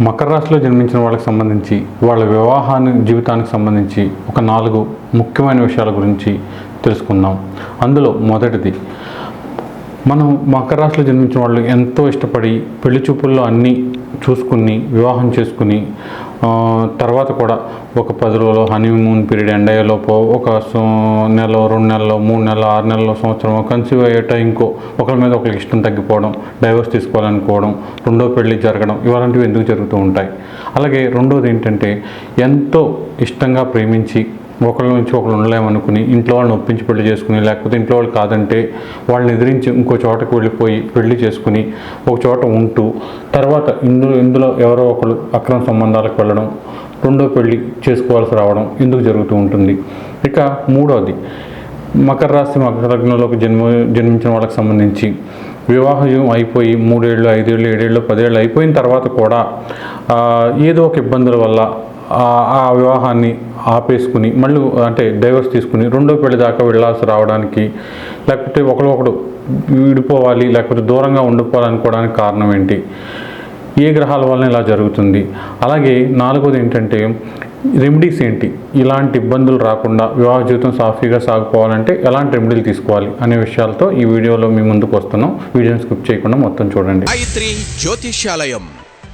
మకర రాశిలో జన్మించిన వాళ్ళకి సంబంధించి వాళ్ళ వివాహాన్ని జీవితానికి సంబంధించి ఒక నాలుగు ముఖ్యమైన విషయాల గురించి తెలుసుకుందాం. అందులో మొదటిది మనం మకర రాశిలో జన్మించిన వాళ్ళు ఎంతో ఇష్టపడి పెళ్ళి చూపుల్లో అన్నీ చూసుకుని వివాహం చేసుకుని తర్వాత కూడా ఒక పది రోజులు హనీమూన్ పీరియడ్ ఎండ్ అయ్యేలోపు ఒక సో- నెల రెండు నెలలు మూడు నెలలు ఆరు నెలలు సంవత్సరం కన్సీవ్ అయ్యేట ఇంకో ఒకరి మీద ఒకరికి ఇష్టం తగ్గిపోవడం డైవర్స్ తీసుకోవాలనుకోవడం రెండో పెళ్ళి జరగడం ఇలాంటివి ఎందుకు జరుగుతూ ఉంటాయి? అలాగే రెండోది ఏంటంటే ఎంతో ఇష్టంగా ప్రేమించి ఒకళ్ళ నుంచి ఒకళ్ళు ఉండలేమనుకుని ఇంట్లో వాళ్ళని ఒప్పించి పెళ్ళి చేసుకుని లేకపోతే ఇంట్లో వాళ్ళు కాదంటే వాళ్ళని ఎదిరించి ఇంకో చోటకు వెళ్ళిపోయి పెళ్ళి చేసుకుని ఒక చోట ఉంటూ తర్వాత ఇందులో ఇందులో ఎవరో ఒకరు అక్రమ సంబంధాలకు వెళ్ళడం రెండో పెళ్ళి చేసుకోవాల్సి రావడం ఎందుకు జరుగుతూ ఉంటుంది. ఇక మూడోది మకర రాశి మకర లగ్నంలోకి జన్మ జన్మించిన వాళ్ళకి సంబంధించి వివాహం అయిపోయి మూడేళ్ళు ఐదేళ్ళు ఏడేళ్ళు పదేళ్ళు అయిపోయిన తర్వాత కూడా ఏదో ఒక ఇబ్బందుల వల్ల ఆ- వివాహాన్ని ఆపేసుకుని మళ్ళీ అంటే డైవర్స్ తీసుకుని రెండో పెళ్ళి దాకా వెళ్ళాల్సి రావడానికి లేకపోతే ఒకరు విడిపోవాలి లేకపోతే దూరంగా ఉండిపోవాలనుకోవడానికి కారణం ఏంటి? ఏ గ్రహాల వలన ఇలా జరుగుతుంది? అలాగే నాలుగోది ఏంటంటే రెమెడీస్ ఏంటి? ఇలాంటి ఇబ్బందులు రాకుండా వివాహ జీవితం సాఫీగా సాగిపోవాలంటే ఎలాంటి రెమెడీలు తీసుకోవాలి అనే విషయాలతో ఈ వీడియోలో మీ ముందుకు వస్తున్నాం. వీడియోని స్కిప్ చేయకుండా మొత్తం చూడండి. జ్యోతిష్యాలయం.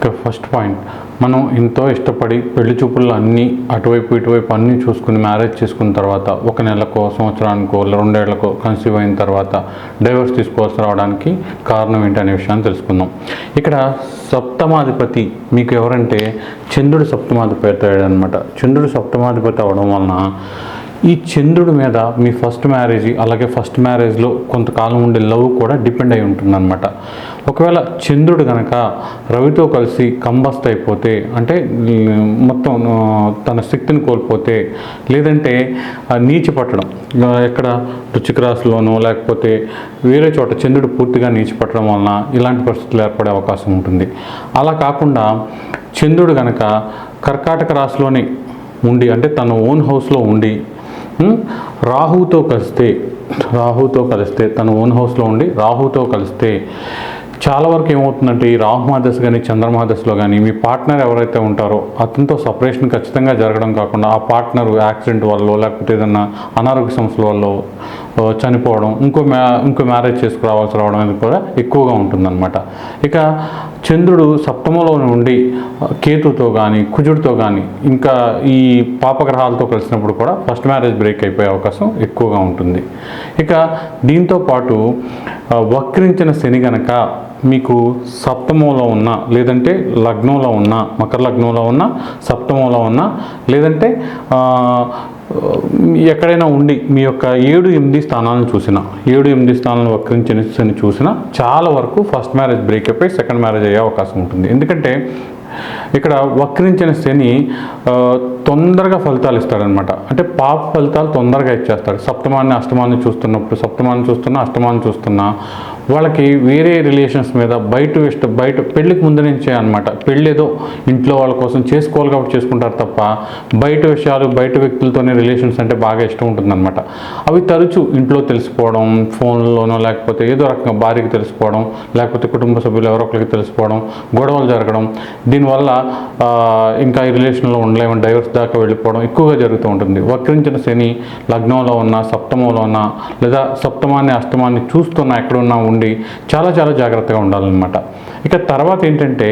ఇక ఫస్ట్ పాయింట్. మనం ఎంతో ఇష్టపడి పెళ్ళి చూపుల్లో అన్నీ అటువైపు ఇటువైపు అన్నీ చూసుకుని మ్యారేజ్ చేసుకున్న తర్వాత ఒక నెలకో సంవత్సరానికో రెండేళ్ళకో కన్సీవ్ అయిన తర్వాత డైవర్స్ తీసుకోవాల్సి రావడానికి కారణం ఏంటనే విషయాన్ని తెలుసుకుందాం. ఇక్కడ సప్తమాధిపతి మీకు ఎవరంటే చంద్రుడు సప్తమాధిపతి అనమాట చంద్రుడు సప్తమాధిపతి అవడం వలన ఈ చంద్రుడి మీద మీ ఫస్ట్ మ్యారేజ్ అలాగే ఫస్ట్ మ్యారేజ్లో కొంతకాలం ఉండే లవ్ కూడా డిపెండ్ అయి ఉంటుందన్నమాట. ఒకవేళ చంద్రుడు కనుక రవితో కలిసి కంబస్ట్ అయిపోతే అంటే మొత్తం తన శక్తిని కోల్పోతే లేదంటే ఆ, నీచి పట్టడం ఎక్కడ రుచిక రాశిలోనో లేకపోతే వేరే చోట చంద్రుడు పూర్తిగా నీచి పట్టడం వలన ఇలాంటి పరిస్థితులు ఏర్పడే అవకాశం ఉంటుంది. అలా కాకుండా చంద్రుడు కనుక కర్కాటక రాశిలోనే ఉండి అంటే తన ఓన్ హౌస్లో ఉండి రాహుతో కలిస్తే రాహుతో కలిస్తే తన ఓన్ హౌస్లో ఉండి రాహుతో కలిస్తే చాలా వరకు ఏమవుతుందంటే ఈ రాహుమహాదశ కానీ చంద్రమహాదశలో కానీ మీ పార్ట్నర్ ఎవరైతే ఉంటారో అతనితో సపరేషన్ ఖచ్చితంగా జరగడం కాకుండా ఆ పార్ట్నర్ యాక్సిడెంట్ వల్ల లేకపోతే ఏదన్నా అనారోగ్య సమస్యల వల్ల చనిపోవడం ఇంకో మ్యా ఇంకో మ్యారేజ్ చేసుకురావాల్సి రావడం అనేది కూడా ఎక్కువగా ఉంటుందన్నమాట. ఇక చంద్రుడు సప్తమలో ఉండి కేతుతో కానీ కుజుడితో కానీ ఇంకా ఈ పాపగ్రహాలతో కలిసినప్పుడు కూడా ఫస్ట్ మ్యారేజ్ బ్రేక్ అయిపోయే అవకాశం ఎక్కువగా ఉంటుంది. ఇక దీంతో పాటు వక్రించిన శని గనక మీకు సప్తమంలో ఉన్న లేదంటే లగ్నంలో ఉన్న మకర లగ్నంలో ఉన్న సప్తమంలో ఉన్న లేదంటే ఎక్కడైనా ఉండి మీ యొక్క ఏడు ఎనిమిది స్థానాలను చూసిన ఏడు ఎనిమిది స్థానాలను వక్రించిన శని చూసినా చాలా వరకు ఫస్ట్ మ్యారేజ్ బ్రేక్ అయిపోయి సెకండ్ మ్యారేజ్ అయ్యే అవకాశం ఉంటుంది. ఎందుకంటే ఇక్కడ వక్రించిన శని తొందరగా ఫలితాలు ఇస్తాడనమాట అంటే పాప ఫలితాలు తొందరగా ఇచ్చేస్తాడు. సప్తమాన్ని అష్టమాన్ని చూస్తున్నప్పుడు సప్తమాన్ని చూస్తున్నా అష్టమాన్ని చూస్తున్నా వాళ్ళకి వేరే రిలేషన్స్ మీద బయట ఇష్ట బయట పెళ్ళికి ముందు నుంచే అనమాట పెళ్ళి ఏదో ఇంట్లో వాళ్ళ కోసం చేసుకోవాలి కాబట్టి చేసుకుంటారు తప్ప బయట విషయాలు బయట వ్యక్తులతోనే రిలేషన్స్ అంటే బాగా ఇష్టం ఉంటుందన్నమాట. అవి తరచూ ఇంట్లో తెలిసిపోవడం ఫోన్లోనో లేకపోతే ఏదో రకంగా భార్యకి తెలిసిపోవడం లేకపోతే కుటుంబ సభ్యులు ఎవరో ఒకరికి తెలిసిపోవడం గొడవలు జరగడం దీనివల్ల ఇంకా ఈ రిలేషన్లో ఉండలేమని డైవర్స్ దాకా వెళ్ళిపోవడం ఎక్కువగా జరుగుతూ ఉంటుంది. వక్రించిన శని లగ్నంలో ఉన్న సప్తమంలో ఉన్న లేదా సప్తమాన్ని అష్టమాన్ని చూస్తున్నా ఎక్కడున్నా ఉండి చాలా చాలా జాగ్రత్తగా ఉండాలన్నమాట. ఇక తర్వాత ఏంటంటే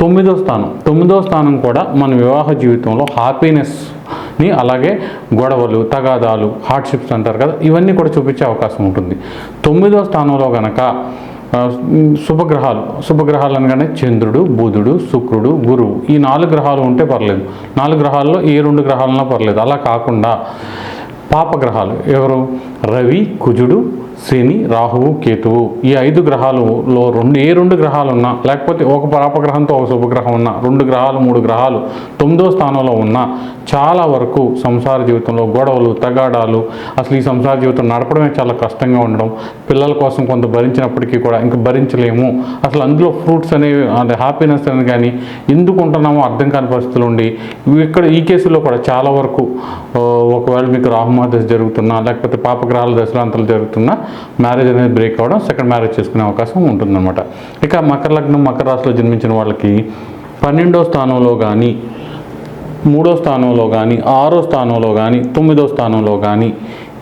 తొమ్మిదో స్థానం. తొమ్మిదో స్థానం కూడా మన వివాహ జీవితంలో హ్యాపీనెస్ని అలాగే గొడవలు తగాదాలు హార్డ్షిప్స్ అంటారు కదా ఇవన్నీ కూడా చూపించే అవకాశం ఉంటుంది. తొమ్మిదో స్థానంలో గనక శుభగ్రహాలు. శుభగ్రహాలు అనగానే చంద్రుడు బుధుడు శుక్రుడు గురువు. ఈ నాలుగు గ్రహాలు ఉంటే పర్లేదు. నాలుగు గ్రహాల్లో ఏ రెండు గ్రహాలన్నా పర్లేదు. అలా కాకుండా పాపగ్రహాలు ఎవరు? రవి కుజుడు శని రాహువు కేతువు ఈ ఐదు గ్రహాలులో రెండు ఏ రెండు గ్రహాలు ఉన్నా లేకపోతే ఒక పాపగ్రహంతో ఒక శుభగ్రహం ఉన్నా రెండు గ్రహాలు మూడు గ్రహాలు తొమ్మిదో స్థానంలో ఉన్నా చాలా వరకు సంసార జీవితంలో గొడవలు తగాడాలు అసలు ఈ సంసార జీవితం నడపడమే చాలా కష్టంగా ఉండడం పిల్లల కోసం కొంత భరించినప్పటికీ కూడా ఇంకా భరించలేము. అసలు అందులో ఫ్రూట్స్ అనేవి అంటే హ్యాపీనెస్ అని కానీ ఎందుకు ఉంటున్నామో అర్థం కాని పరిస్థితులు ఉండి ఇక్కడ ఈ కేసులో కూడా చాలా వరకు ఒకవేళ మీకు రాహుమా దశ జరుగుతున్నా లేకపోతే పాపగ్రహాల దశలాంతలు జరుగుతున్నా మ్యారేజ్ అనేది బ్రేక్ అవ్వడం సెకండ్ మ్యారేజ్ చేసుకునే అవకాశం ఉంటుందన్నమాట. ఇక మకర లగ్నం మకర రాశిలో జన్మించిన వాళ్ళకి పన్నెండో స్థానంలో కానీ మూడో స్థానంలో కానీ ఆరో స్థానంలో కానీ తొమ్మిదో స్థానంలో కానీ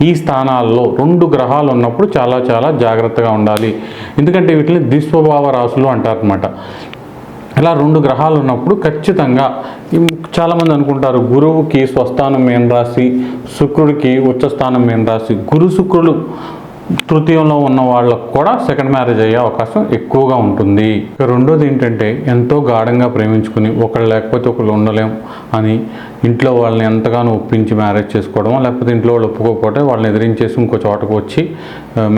ఈ స్థానాల్లో రెండు గ్రహాలు ఉన్నప్పుడు చాలా చాలా జాగ్రత్తగా ఉండాలి. ఎందుకంటే వీటిని దిస్వభావ రాశులు అంటారనమాట ఇలా రెండు గ్రహాలు ఉన్నప్పుడు ఖచ్చితంగా చాలామంది అనుకుంటారు గురువుకి స్వస్థానం మేన్ రాశి శుక్రుడికి ఉచ్చస్థానం మేన్ రాశి. గురు శుక్రులు తృతీయంలో ఉన్న వాళ్ళకు కూడా సెకండ్ మ్యారేజ్ అయ్యే అవకాశం ఎక్కువగా ఉంటుంది. రెండోది ఏంటంటే ఎంతో గాఢంగా ప్రేమించుకుని ఒకళ్ళు లేకపోతే ఒకళ్ళు ఉండలేం అని ఇంట్లో వాళ్ళని ఎంతగానో ఒప్పించి మ్యారేజ్ చేసుకోవడం లేకపోతే ఇంట్లో వాళ్ళు ఒప్పుకోకపోతే వాళ్ళని ఎదిరించేసి ఇంకో చోటకు వచ్చి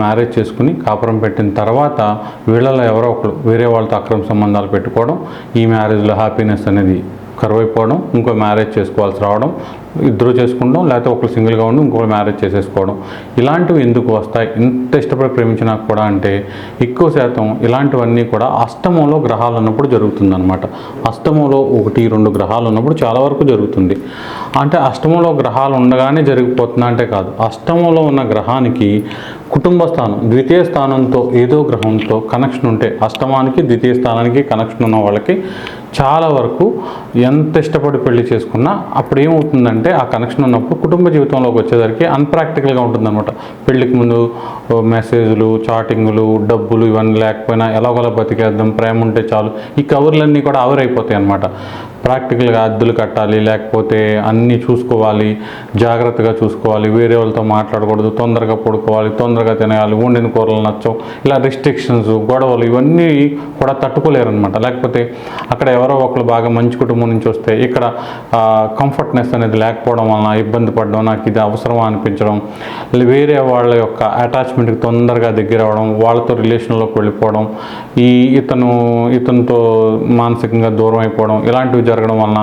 మ్యారేజ్ చేసుకుని కాపురం పెట్టిన తర్వాత వీళ్ళలో ఎవరో ఒకరు వేరే వాళ్ళతో అక్రమ సంబంధాలు పెట్టుకోవడం ఈ మ్యారేజ్లో హ్యాపీనెస్ అనేది కరువైపోవడం ఇంకో మ్యారేజ్ చేసుకోవాల్సి రావడం ఇద్దరు చేసుకుంటాం లేకపోతే ఒకరు సింగిల్గా ఉండి ఇంకొకరు మ్యారేజ్ చేసేసుకోవడం. ఇలాంటివి ఎందుకు వస్తాయి? ఇంత ఇష్టపడి ప్రేమించినా కూడా అంటే ఎక్కువ శాతం ఇలాంటివన్నీ కూడా అష్టమంలో గ్రహాలు ఉన్నప్పుడు జరుగుతుందన్నమాట. అష్టమంలో ఒకటి రెండు గ్రహాలు ఉన్నప్పుడు చాలా వరకు జరుగుతుంది. అంటే అష్టమంలో గ్రహాలు ఉండగానే జరిగిపోతుందా అంటే కాదు. అష్టమంలో ఉన్న గ్రహానికి కుటుంబ స్థానం ద్వితీయ స్థానంతో ఏదో గ్రహంతో కనెక్షన్ ఉంటే అష్టమానికి ద్వితీయ స్థానానికి కనెక్షన్ ఉన్న వాళ్ళకి చాలా వరకు ఎంత ఇష్టపడి పెళ్ళి చేసుకున్నా అప్పుడు ఏమవుతుందంటే ఆ కనెక్షన్ ఉన్నప్పుడు కుటుంబ జీవితంలోకి వచ్చేసరికి అన్ప్రాక్టికల్గా ఉంటుందన్నమాట. పెళ్ళికి ముందు మెసేజ్లు చాటింగులు డబ్బులు ఇవన్నీ లేకపోయినా ఎలాగోలా బతికేద్దాం ప్రేమ ఉంటే చాలు. ఈ కవర్లన్నీ కూడా ఆవిరైపోతాయి అన్నమాట ప్రాక్టికల్గా అద్దెలు కట్టాలి లేకపోతే అన్నీ చూసుకోవాలి జాగ్రత్తగా చూసుకోవాలి వేరే వాళ్ళతో మాట్లాడకూడదు తొందరగా పడుకోవాలి తొందరగా తినేయాలి వండిన కూరలు నచ్చవు ఇలా రిస్ట్రిక్షన్స్ గొడవలు ఇవన్నీ కూడా తట్టుకోలేరు అనమాట లేకపోతే అక్కడ ఎవరో ఒకరు బాగా మంచి కుటుంబం నుంచి వస్తే ఇక్కడ కంఫర్ట్నెస్ అనేది లేకపోవడం వలన ఇబ్బంది పడడం నాకు ఇది అవసరమా అనిపించడం వేరే వాళ్ళ యొక్క అటాచ్మెంట్కి తొందరగా దగ్గర అవడం వాళ్ళతో రిలేషన్లోకి వెళ్ళిపోవడం ఈ ఇతను ఇతనితో మానసికంగా దూరం అయిపోవడం ఇలాంటివి జరగడం వలన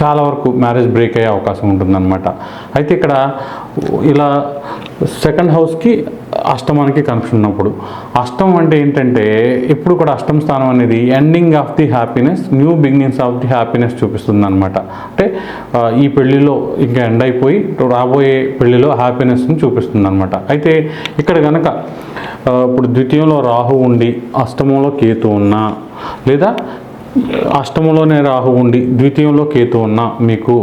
చాలా వరకు మ్యారేజ్ బ్రేక్ అయ్యే అవకాశం ఉంటుందన్నమాట. అయితే ఇక్కడ ఇలా సెకండ్ హౌస్కి అష్టమానికి కనెక్షన్ ఉన్నప్పుడు అష్టం అంటే ఏంటంటే ఇప్పుడు కూడా అష్టం స్థానం అనేది ending of the happiness new beginnings of the happiness చూపిస్తుంది అనమాట అంటే ఈ పెళ్ళిలో ఇంకా ఎండ్ అయిపోయి రాబోయే పెళ్ళిలో హ్యాపీనెస్ని చూపిస్తుంది అనమాట అయితే ఇక్కడ కనుక ఇప్పుడు ద్వితీయంలో రాహు ఉండి అష్టమంలో కేతు ఉన్నా లేదా అష్టమంలోనే రాహు ఉండి ద్వితీయంలో కేతు ఉన్న మీకు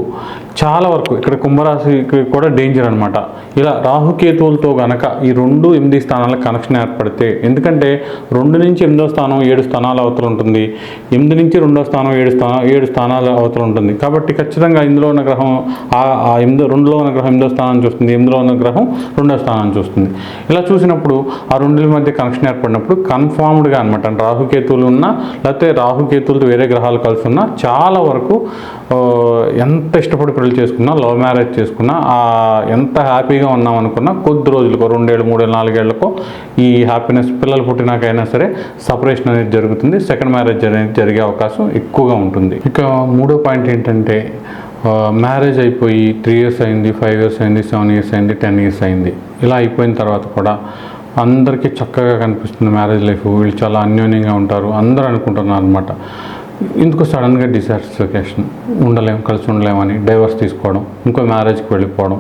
చాలా వరకు ఇక్కడ కుంభరాశికి కూడా డేంజర్ అనమాట ఇలా రాహుకేతువులతో గనక ఈ రెండు ఎనిమిది స్థానాల కనెక్షన్ ఏర్పడితే ఎందుకంటే రెండు నుంచి ఎనిమిదో స్థానం ఏడు స్థానాలు అవతల ఉంటుంది. ఎనిమిది నుంచి రెండో స్థానం ఏడు స్థానం ఏడు స్థానాలు అవతల ఉంటుంది. కాబట్టి ఖచ్చితంగా ఇందులో ఉన్న గ్రహం ఆ ఎనిమిది ఎనిమిదో రెండులో ఉన్న గ్రహం ఎనిమిదో స్థానం చూస్తుంది. ఎనిమిదిలో ఉన్న గ్రహం రెండో స్థానం చూస్తుంది. ఇలా చూసినప్పుడు ఆ రెండుల మధ్య కనెక్షన్ ఏర్పడినప్పుడు కన్ఫామ్డ్గా అనమాట రాహుకేతువులు ఉన్నా లేకపోతే రాహుకేతువులతో వేరే గ్రహాలు కలిసి ఉన్నా చాలా వరకు ఎంత ఇష్టపడి పెళ్ళి చేసుకున్నా లవ్ మ్యారేజ్ చేసుకున్నా ఆ ఎంత హ్యాపీగా ఉన్నాం అనుకున్నా కొద్ది రోజులకు రెండేళ్ళు మూడేళ్ళు నాలుగేళ్ళకు ఈ హ్యాపీనెస్ పిల్లలు పుట్టినాకైనా సరే సపరేషన్ అనేది జరుగుతుంది. సెకండ్ మ్యారేజ్ అనేది జరిగే అవకాశం ఎక్కువగా ఉంటుంది. ఇక మూడో పాయింట్ ఏంటంటే మ్యారేజ్ అయిపోయి త్రీ ఇయర్స్ అయింది ఫైవ్ ఇయర్స్ అయింది సెవెన్ ఇయర్స్ అయింది టెన్ ఇయర్స్ అయింది. ఇలా అయిపోయిన తర్వాత కూడా అందరికీ చక్కగా కనిపిస్తుంది మ్యారేజ్ లైఫ్. వీళ్ళు చాలా అన్యోన్యంగా ఉంటారు. అందరూ అనుకుంటున్నారు అనమాట ఇందుకు సడన్గా డిసాటిస్ఫికేషన్ ఉండలేం కలిసి ఉండలేమని డైవర్స్ తీసుకోవడం ఇంకో మ్యారేజ్కి వెళ్ళిపోవడం.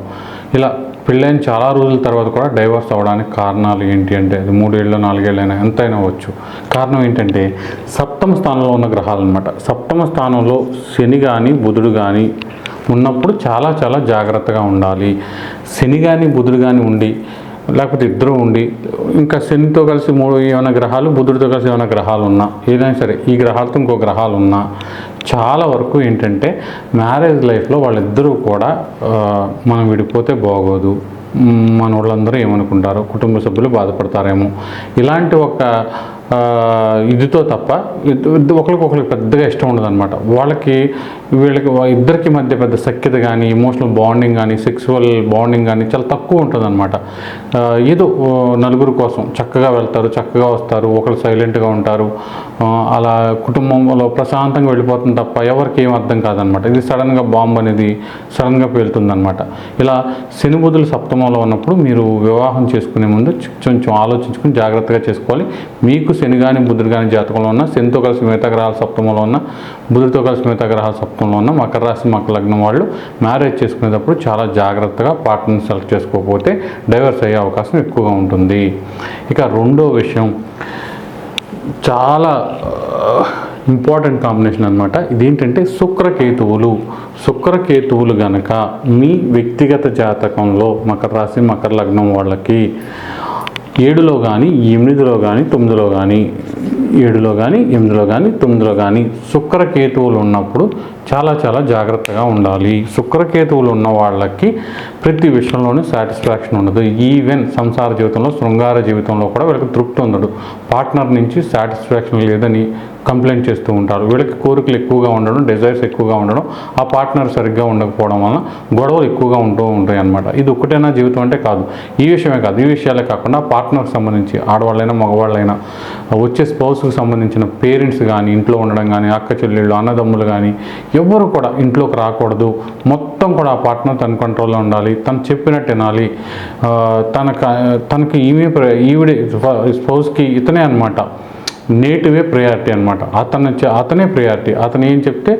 ఇలా పెళ్ళైన చాలా రోజుల తర్వాత కూడా డైవర్స్ అవ్వడానికి కారణాలు ఏంటి అంటే అది మూడేళ్ళు నాలుగేళ్ళైనా ఎంతైనా అవ్వచ్చు. కారణం ఏంటంటే సప్తమ స్థానంలో ఉన్న గ్రహాలు అనమాట సప్తమ స్థానంలో శని కానీ బుధుడు కానీ ఉన్నప్పుడు చాలా చాలా జాగ్రత్తగా ఉండాలి. శని కానీ బుధుడు కానీ ఉండి లేకపోతే ఇద్దరు ఉండి ఇంకా శనితో కలిసి మూడు ఏమైనా గ్రహాలు బుధుడితో కలిసి ఏమైనా గ్రహాలు ఉన్నా ఏదైనా సరే ఈ గ్రహాలతో ఇంకో గ్రహాలు ఉన్నా చాలా వరకు ఏంటంటే మ్యారేజ్ లైఫ్లో వాళ్ళిద్దరూ కూడా మనం విడిపోతే బాగోదు. మన వాళ్ళందరూ ఏమనుకుంటారు కుటుంబ సభ్యులు బాధపడతారేమో. ఇలాంటి ఒక ఇదితో తప్ప ఒకరికొకరికి పెద్దగా ఇష్టం ఉండదు అనమాట వాళ్ళకి వీళ్ళకి ఇద్దరికి మధ్య పెద్ద సఖ్యత కానీ ఎమోషనల్ బాండింగ్ కానీ సెక్సువల్ బాండింగ్ కానీ చాలా తక్కువ ఉంటుంది అనమాట ఏదో నలుగురు కోసం చక్కగా వెళ్తారు చక్కగా వస్తారు ఒకరు సైలెంట్గా ఉంటారు. అలా కుటుంబంలో ప్రశాంతంగా వెళ్ళిపోతుంది తప్ప ఎవరికి ఏం అర్థం కాదనమాట ఇది సడన్గా బాంబు అనేది సడన్గా పేలుతుందన్నమాట. ఇలా శనిబుధులు సప్తమంలో ఉన్నప్పుడు మీరు వివాహం చేసుకునే ముందు కొంచెం ఆలోచించుకుని జాగ్రత్తగా చేసుకోవాలి. మీకు శని కానీ బుద్ధుడు కానీ జాతకంలో ఉన్న శనితో కలిసి మిగతా గ్రహాల సప్తమంలో ఉన్న బుధుడితో కలిసి మిగతా గ్రహాల సప్తంలో ఉన్న. మకర రాశి మకర లగ్నం వాళ్ళు మ్యారేజ్ చేసుకునేటప్పుడు చాలా జాగ్రత్తగా పార్ట్నర్ సెలెక్ట్ చేసుకోకపోతే డైవర్స్ అయ్యే అవకాశం ఎక్కువగా ఉంటుంది. ఇక రెండో విషయం చాలా ఇంపార్టెంట్ కాంబినేషన్ అనమాట ఇదేంటంటే శుక్రకేతువులు. శుక్రకేతువులు గనక మీ వ్యక్తిగత జాతకంలో మకర రాశి మకర లగ్నం వాళ్ళకి ఏడులో కానీ ఎనిమిదిలో కానీ తొమ్మిదిలో కానీ ఏడులో కానీ ఎనిమిదిలో కానీ తొమ్మిదిలో కానీ శుక్రకేతువులు ఉన్నప్పుడు చాలా చాలా జాగ్రత్తగా ఉండాలి. శుక్రకేతువులు ఉన్న వాళ్ళకి ప్రతి విషయంలోనూ సాటిస్ఫాక్షన్ ఉండదు. ఈవెన్ సంసార జీవితంలో శృంగార జీవితంలో కూడా వీళ్ళకి తృప్తి ఉండదు. పార్ట్నర్ నుంచి సాటిస్ఫాక్షన్ లేదని కంప్లైంట్ చేస్తూ ఉంటారు. వీళ్ళకి కోరికలు ఎక్కువగా ఉండడం డిజైర్స్ ఎక్కువగా ఉండడం ఆ పార్ట్నర్ సరిగ్గా ఉండకపోవడం వలన గొడవలు ఎక్కువగా ఉంటూ ఉంటాయి అన్నమాట. ఇది ఒక్కటైనా జీవితం అంటే కాదు. ఈ విషయమే కాదు. ఈ విషయాలే కాకుండా పార్ట్నర్కి సంబంధించి ఆడవాళ్ళైనా మగవాళ్ళైనా వచ్చే స్పౌస్కి సంబంధించిన పేరెంట్స్ కానీ ఇంట్లో ఉండడం కానీ అక్క చెల్లెళ్ళు అన్నదమ్ములు కానీ ఎవ్వరు కూడా ఇంట్లోకి రాకూడదు. మొత్తం కూడా ఆ పార్ట్నర్ తన కంట్రోల్లో ఉండాలి. తను చెప్పినట్టు వినాలి. ఆ, తనకు తనకి ఈమె ప్ర- ఈవిడే స్పౌస్కి ఇతనే అనమాట నేటివే ప్రయారిటీ అనమాట అతను అతనే ప్రయారిటీ. అతను ఏం చెప్తే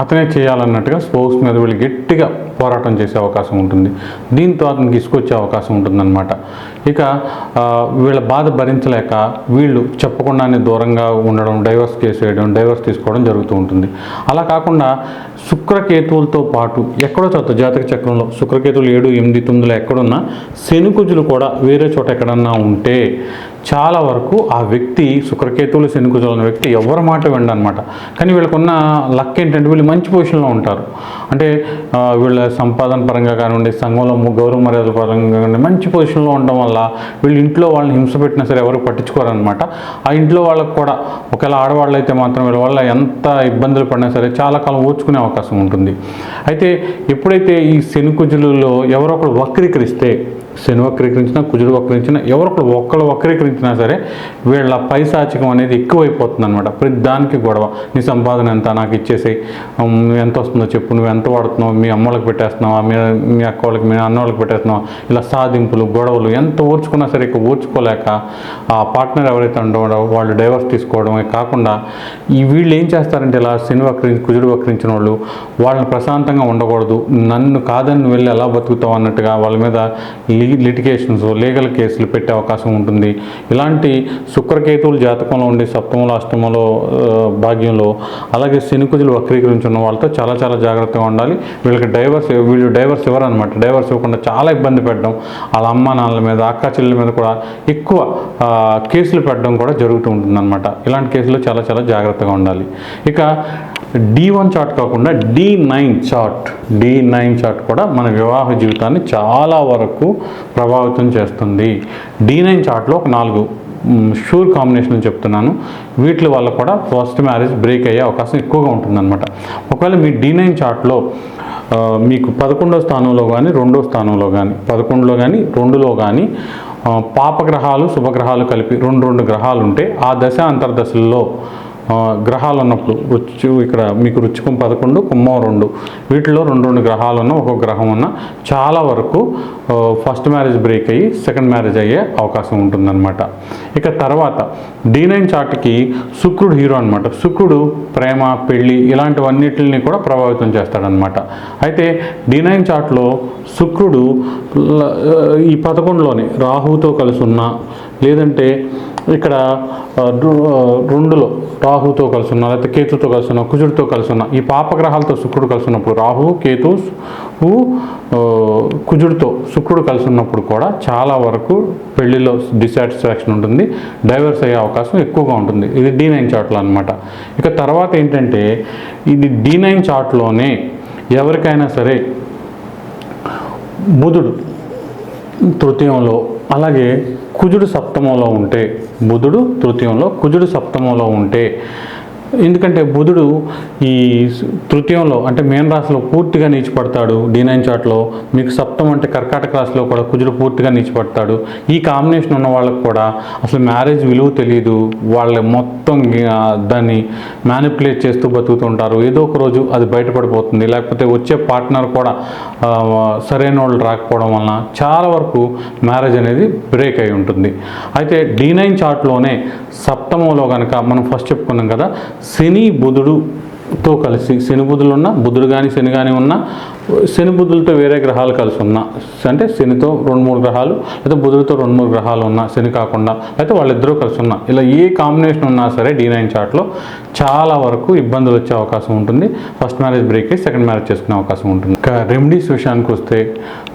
అతనే చేయాలన్నట్టుగా స్పోర్ట్స్ మీద వీళ్ళు గట్టిగా పోరాటం చేసే అవకాశం ఉంటుంది. దీంతో అతనికి తీసుకొచ్చే అవకాశం ఉంటుందన్నమాట. ఇక వీళ్ళ బాధ భరించలేక వీళ్ళు చెప్పకుండానే దూరంగా ఉండడం డైవర్స్ కేసు వేయడం డైవర్స్ తీసుకోవడం జరుగుతూ ఉంటుంది. అలా కాకుండా శుక్రకేతువులతో పాటు ఎక్కడో చోట జాతక చక్రంలో శుక్రకేతువులు ఏడు ఎనిమిది తొమ్మిదిలో ఎక్కడున్నా శనుకుజులు కూడా వేరే చోట ఎక్కడన్నా ఉంటే చాలా వరకు ఆ వ్యక్తి శుక్రకేతువులు శనికుజులు వ్యక్తి ఎవరి మాట వినడనమాట. కానీ వీళ్ళకున్న లక్ ఏంటంటే వీళ్ళు మంచి పొజిషన్లో ఉంటారు. అంటే వీళ్ళ సంపాదన పరంగా కానివ్వండి సంఘంలో గౌరవ మర్యాదల పరంగా కానివ్వండి మంచి పొజిషన్లో ఉండడం వల్ల వీళ్ళు ఇంట్లో వాళ్ళని హింస పెట్టినా సరే ఎవరు పట్టించుకోరనమాట. ఆ ఇంట్లో వాళ్ళకు కూడా ఒకవేళ ఆడవాళ్ళు అయితే మాత్రం వీళ్ళ వల్ల ఎంత ఇబ్బందులు పడినా సరే చాలా కాలం ఓర్చుకునే అవకాశం ఉంటుంది. అయితే ఎప్పుడైతే ఈ శనికుజులలో ఎవరో ఒకరు వక్రీకరిస్తే శని వక్రీకరించినా కుజుడు వక్రీకరించినా ఎవరో ఒక్కళ్ళు ఒక్కరు వక్రీకరించినా సరే వీళ్ళ పైశాచికం అనేది ఎక్కువైపోతుంది అనమాట ప్రతి దానికి గొడవ. నీ సంపాదన ఎంత? నాకు ఇచ్చేసి ఎంత వస్తుందో చెప్పు. నువ్వు ఎంత వాడుతున్నావు? మీ అమ్మలకు పెట్టేస్తున్నావా? మీ మీ అక్క వాళ్ళకి మీ అన్న వాళ్ళకి పెట్టేస్తున్నావా? ఇలా సాధింపులు గొడవలు ఎంత ఓర్చుకున్నా సరే ఇక ఓర్చుకోలేక ఆ పార్ట్నర్ ఎవరైతే ఉండవో వాళ్ళు డైవర్స్ తీసుకోవడమే కాకుండా ఈ వీళ్ళు ఏం చేస్తారంటే ఇలా శని వక్రించి కుజుడు వక్రించిన వాళ్ళు వాళ్ళని ప్రశాంతంగా ఉండకూడదు. నన్ను కాదని వెళ్ళి ఎలా బతుకుతావు అన్నట్టుగా వాళ్ళ మీద లిటిగేషన్స్ లీగల్ కేసులు పెట్టే అవకాశం ఉంటుంది. ఇలాంటి శుక్రకేతువులు జాతకంలో ఉండి సప్తములో అష్టములో భాగ్యంలో అలాగే శనికుజులు వక్రీకరించున్న వాళ్ళతో చాలా చాలా జాగ్రత్తగా ఉండాలి. వీళ్ళకి డైవర్స్ వీళ్ళు డైవర్స్ ఇవ్వరనమాట డైవర్స్ ఇవ్వకుండా చాలా ఇబ్బంది పెట్టడం వాళ్ళ అమ్మ నాన్నల మీద అక్క చెల్లెల మీద కూడా ఎక్కువ కేసులు పెట్టడం కూడా జరుగుతూ ఉంటుందన్నమాట. ఇలాంటి కేసులు చాలా చాలా జాగ్రత్తగా ఉండాలి. ఇక డి వన్ చార్ట్ కాకుండా D nine chart D nine chart కూడా మన వివాహ జీవితాన్ని చాలా వరకు ప్రభావితం చేస్తుంది. డి నైన్ చార్ట్లో ఒక నాలుగు షూర్ కాంబినేషన్ చెప్తున్నాను. వీటి వల్ల కూడా ఫస్ట్ మ్యారేజ్ బ్రేక్ అయ్యే అవకాశం ఎక్కువగా ఉంటుందన్నమాట. ఒకవేళ మీ డి నైన్ చార్ట్లో మీకు పదకొండో స్థానంలో కానీ రెండో స్థానంలో కానీ పదకొండులో కానీ రెండులో కానీ పాపగ్రహాలు శుభగ్రహాలు కలిపి రెండు రెండు గ్రహాలు ఉంటే ఆ దశ అంతర్దశల్లో గ్రహాలు అన్నప్పుడు రుచి ఇక్కడ మీకు రుచికం పదకొండు కుంభం రెండు. వీటిలో రెండు రెండు గ్రహాలు ఉన్న ఒక్కొక్క గ్రహం ఉన్న చాలా వరకు ఫస్ట్ మ్యారేజ్ బ్రేక్ అయ్యి సెకండ్ మ్యారేజ్ అయ్యే అవకాశం ఉంటుందన్నమాట. ఇక తర్వాత డి నైన్ చార్ట్కి శుక్రుడు హీరో అనమాట శుక్రుడు ప్రేమ పెళ్ళి ఇలాంటివన్నిటిని కూడా ప్రభావితం చేస్తాడనమాట అయితే డి నైన్ చార్ట్లో శుక్రుడు ఈ పదకొండులోనే రాహుతో కలిసి ఉన్న లేదంటే ఇక్కడ రెండులో రాహుతో కలిసి ఉన్నా లేకపోతే కేతుతో కలిసి ఉన్నా కుజుడితో కలిసి ఉన్నా ఈ పాపగ్రహాలతో శుక్రుడు కలిసి ఉన్నప్పుడు రాహు కేతు కుజుడితో శుక్రుడు కలిసి ఉన్నప్పుడు కూడా చాలా వరకు పెళ్ళిలో డిసాటిస్ఫాక్షన్ ఉంటుంది డైవర్స్ అయ్యే అవకాశం ఎక్కువగా ఉంటుంది. ఇది డి నైన్ చార్ట్లో అనమాట ఇక తర్వాత ఏంటంటే ఇది డి నైన్ చార్ట్లోనే ఎవరికైనా సరే బుధుడు తృతీయంలో అలాగే కుజుడు సప్తమంలో ఉంటే బుధుడు తృతీయంలో కుజుడు సప్తమంలో ఉంటే ఎందుకంటే బుధుడు ఈ తృతీయంలో అంటే మేన్ రాశిలో పూర్తిగా నీచిపడతాడు. డి నైన్ చార్ట్లో మీకు సప్తం అంటే కర్కాటక రాశిలో కూడా కుజుడు పూర్తిగా నీచిపడతాడు. ఈ కాంబినేషన్ ఉన్న వాళ్ళకు కూడా అసలు మ్యారేజ్ విలువ తెలియదు వాళ్ళ మొత్తం దాన్ని మ్యానిపులేట్ చేస్తూ బతుకుతుంటారు. ఏదో ఒక రోజు అది బయటపడిపోతుంది. లేకపోతే వచ్చే పార్ట్నర్ కూడా సరైన వాళ్ళు రాకపోవడం వలన చాలా వరకు మ్యారేజ్ అనేది బ్రేక్ అయి ఉంటుంది. అయితే డి నైన్ చార్ట్లోనే సప్తమంలో కనుక మనం ఫస్ట్ చెప్పుకున్నాం కదా శని బుధుడుతో కలిసి శని బుధులు ఉన్న బుధుడు కానీ శని కానీ ఉన్న శని బుధులతో వేరే గ్రహాలు కలిసి ఉన్న అంటే శనితో రెండు మూడు గ్రహాలు లేదా బుధుడితో రెండు మూడు గ్రహాలు ఉన్నా శని కాకుండా అయితే వాళ్ళిద్దరూ కలిసి ఉన్నా ఇలా ఏ కాంబినేషన్ ఉన్నా సరే డి నైన్ చార్ట్లో చాలా వరకు ఇబ్బందులు వచ్చే అవకాశం ఉంటుంది. First marriage break second marriage చేసుకునే అవకాశం ఉంటుంది. ఇంకా రెమెడీస్ విషయానికి వస్తే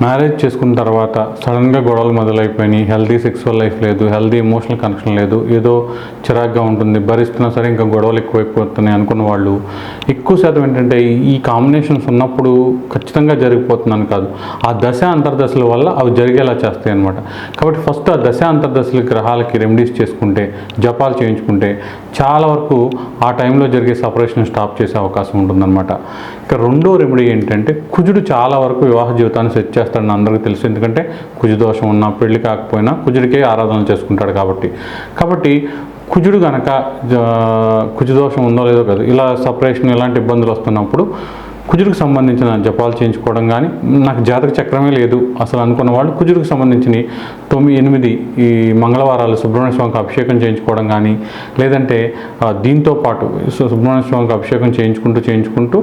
మ్యారేజ్ చేసుకున్న తర్వాత సడన్గా గొడవలు మొదలైపోయినాయి. హెల్తీ సెక్సువల్ లైఫ్ లేదు హెల్దీ ఎమోషనల్ కనెక్షన్ లేదు ఏదో చిరాగ్గా ఉంటుంది భరిస్తున్నా సరే ఇంకా గొడవలు ఎక్కువైపోతున్నాయి అనుకున్న వాళ్ళు ఎక్కువ శాతం ఏంటంటే ఈ కాంబినేషన్స్ ఉన్నప్పుడు ఖచ్చితంగా జరిగిపోతుందని కాదు. ఆ దశ అంతర్దశల వల్ల అవి జరిగేలా చేస్తాయి అనమాట కాబట్టి ఫస్ట్ ఆ దశ అంతర్దశల గ్రహాలకి రెమెడీస్ చేసుకుంటే జపాలు చేయించుకుంటే చాలా వరకు ఆ టైంలో జరిగే సపరేషన్ స్టాప్ చేసే అవకాశం ఉంటుందన్నమాట. ఇక రెండో రెమెడీ ఏంటంటే కుజుడు చాలా వరకు వివాహ జీవితాన్ని సెట్ చేస్తాడని అందరికీ తెలుసు. ఎందుకంటే కుజు దోషం ఉన్నా పెళ్ళి కాకపోయినా కుజుడికే ఆరాధన చేసుకుంటాడు కాబట్టి. కాబట్టి కుజుడు కనుక కుజు దోషం ఉందో లేదో కాదు ఇలా సపరేషన్ ఇలాంటి ఇబ్బందులు వస్తున్నప్పుడు కుజుడికి సంబంధించిన జపాలు చేయించుకోవడం కానీ నాకు జాతక చక్రమే లేదు. అసలు అనుకున్న వాళ్ళు కుజుడికి సంబంధించిన తొమ్మిది ఎనిమిది ఈ మంగళవారాలు సుబ్రహ్మణ్య స్వామికి అభిషేకం చేయించుకోవడం కానీ లేదంటే దీంతో పాటు సుబ్రహ్మణ్య స్వామికి అభిషేకం చేయించుకుంటూ చేయించుకుంటూ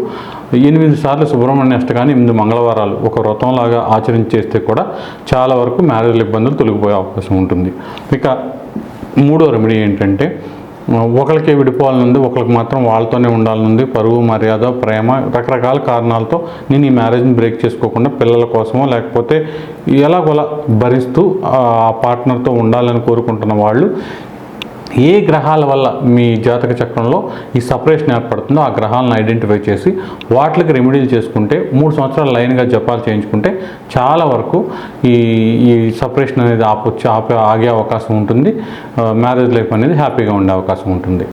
ఎనిమిది సార్లు సుబ్రహ్మణ్య అష్టకాన్ని ఎనిమిది మంగళవారాలు ఒక వ్రతంలాగా ఆచరించేస్తే కూడా చాలా వరకు మ్యారేజ్ ఇబ్బందులు తొలగిపోయే అవకాశం ఉంటుంది. ఇక మూడో రెమెడీ ఏంటంటే ఒకరికి విడిపోవాలనుంది ఒకరికి మాత్రం వాళ్ళతోనే ఉండాలనుంది. పరువు మర్యాద ప్రేమ రకరకాల కారణాలతో నేను ఈ మ్యారేజ్ని బ్రేక్ చేసుకోకుండా పిల్లల కోసమో లేకపోతే ఎలాగోలా భరిస్తూ ఆ పార్ట్నర్తో ఉండాలని కోరుకుంటున్న వాళ్ళు ఏ గ్రహాల వల్ల మీ జాతక చక్రంలో ఈ సపరేషన్ ఏర్పడుతుందో ఆ గ్రహాలను ఐడెంటిఫై చేసి వాటికి రెమెడీలు చేసుకుంటే మూడు సంవత్సరాలు లైన్గా జపాలు చేయించుకుంటే చాలా వరకు ఈ ఈ సపరేషన్ అనేది ఆపొచ్చి ఆపే ఆగే అవకాశం ఉంటుంది. మ్యారేజ్ లైఫ్ అనేది హ్యాపీగా ఉండే అవకాశం ఉంటుంది.